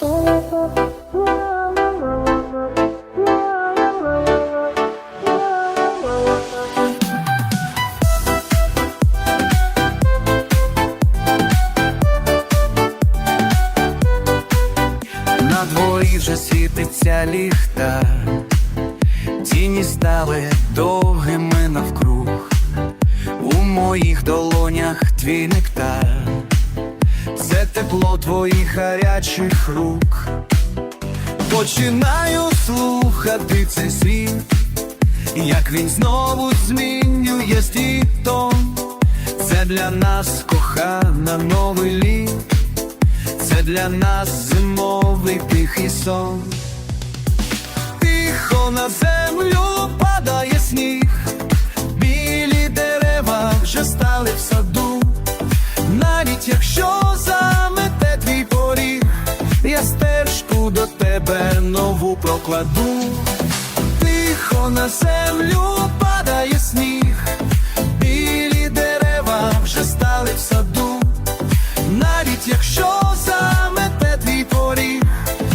На дворі вже світиться ліхта, тіні стали довгими навкруг, у моїх долонях твій нектар, тепло твоїх гарячих рук. Починаю слухати цей світ, як він знову змінює стітом. Це для нас кохана новий літ. Це для нас зимовий тихий сон. Тихо на землю падає сніг, білі дерева вже стали в саду, тебе нову прокладу. Тихо на землю падає сніг, білі дерева вже стали в саду. Навіть якщо замете твій поріг,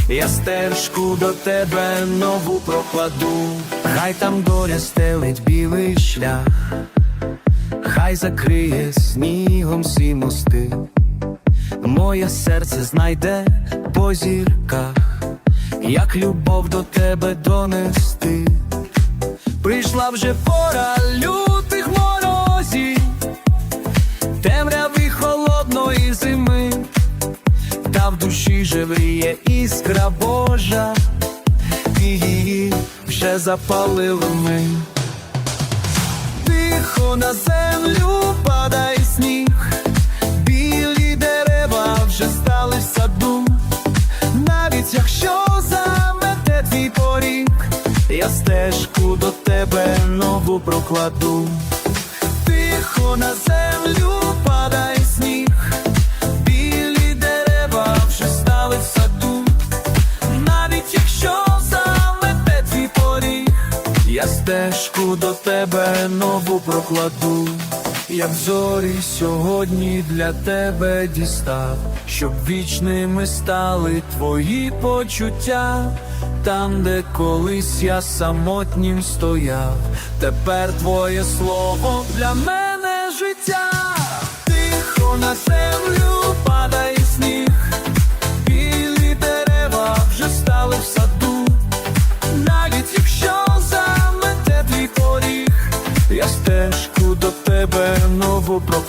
я стежку до тебе нову прокладу. Хай там доля стелить білий шлях, хай закриє снігом всі мости, моє серце знайде по зірках, як любов до тебе донести. Прийшла вже пора лютих морозів темряви холодної зими, та в душі живріє іскра Божа, і її вже запалили ми. Тихо на землю падає сніг, я стежку до тебе нову прокладу. Тихо на землю падає сніг, білі дерева вже стали в саду, навіть якщо замете твій поріг, я стежку до тебе нову прокладу, як зорі сьогодні для тебе дістав, щоб вічними стали твої почуття. Там, де колись я самотнім стояв, тепер твоє слово для мене життя. Тихо на землю падає сніг,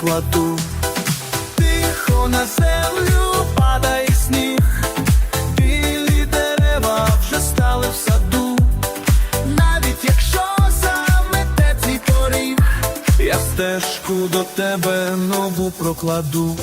прокладу. Тихо на землю падає сніг, білі дерева вже стали в саду, навіть якщо замете цей поріг, я стежку до тебе нову прокладу.